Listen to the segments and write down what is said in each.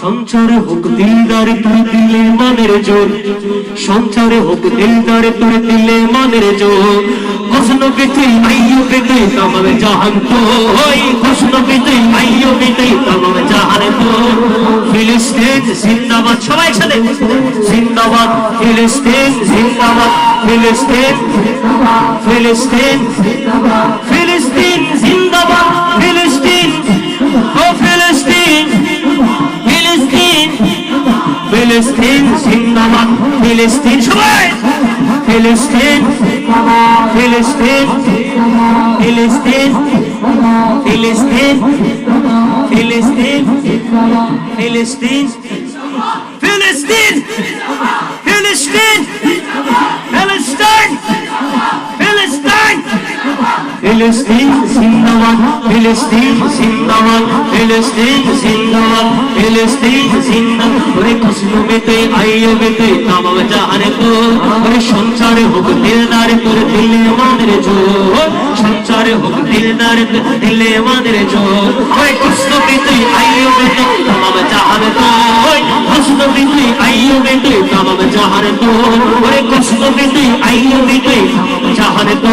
সঞ্চারে হোক দিলদারে তুই দিলে মনের জোর। সঞ্চারে হোক দিলদারে তুই দিলে মনের জোর। হোসন বিতে আইয়ো বিতে তমাম জাহান তো ওই হোসন বিতে আইয়ো বিতে তমাম জাহান তো ফিলিস্তিন জিন্দাবাদ, সবাই একসাথে। জিন্দাবাদ, ফিলিস্তিন জিন্দাবাদ, ফিলিস্তিন ফিলিস্তিন ফিলিস্তিন জিন্দাবাদ, ফিলিস্তিন ফিলিস্তিন সবাই! ফিলিস্তিন ফিলিস্তিন ফিলিস্তিন ফিলিস্তিন ফিলিস্তিন ফিলিস্তিন ফিলিস্তিন। ফিলিস্তিন, জিন্দাবাদ। ফিলিস্তিন জিন্দাবাদ। ফিলিস্তিন জিন্দাবাদ। ফিলিস্তিন, জিন্দাবাদ। ওরে খুশনুমেতে আইয়ো তামাম জাহানে তো ওরে সংসারে হোক দিলদারে তোর, দিলে আমাদের জোর। সংসারে হোক দিলদারে তোর, দিলে আমাদের জোর। ওরে খুশনুমেতে আইয়ো বেতে তামাম জাহানে তো ওই খুশনুমেতে আইয়ো বেতে তামাম জাহানে তো ওরে খুশনুমেতে আইয়ো বেতে জাহানে তো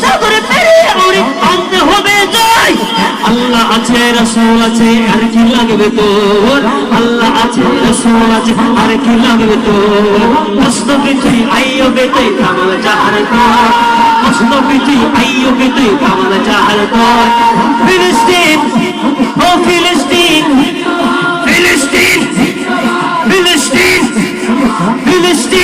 সাগরে পেরিয়ে ওরে আনতে হবে জয়। আল্লাহ আছে, রসুল আছে, আর কি লাগবে তোর? আল্লাহ আছে, রসুল আছে, আর কি লাগবে তোর? প্রশ্ন বিচি আইয়ো বেতে কামাল জাহার কর প্রশ্ন বিচি আইয়ো বেতে কামাল জাহার কর ফিলিস্তিন, ও ফিলিস্তিন ফিলিস্তিন ফিলিস্তিন ফিলিস্তিন।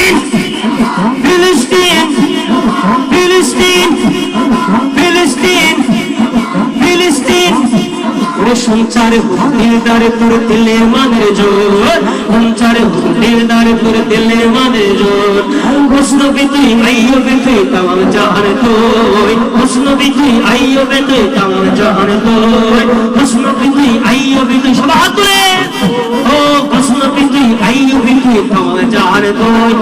সঞ্চারে দিলদারে তোর দিলে মানের জোর। সঞ্চারে দিলদারে তোর দিলে মানের জোর। প্রশ্ন বিতি আইয়ো বেতে তামাম জাহান তোই প্রশ্ন বিতি আইয়ো বেতে তামাম জাহান তোই প্রশ্ন বিতি আইয়ো বেতে সবাই হাত তুলে। ও প্রশ্ন বিতি আইয়ো বেতে তামাম জাহান তোই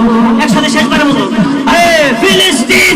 একসাথে শেষবারের মতো। আরে ফিলিস্তিন!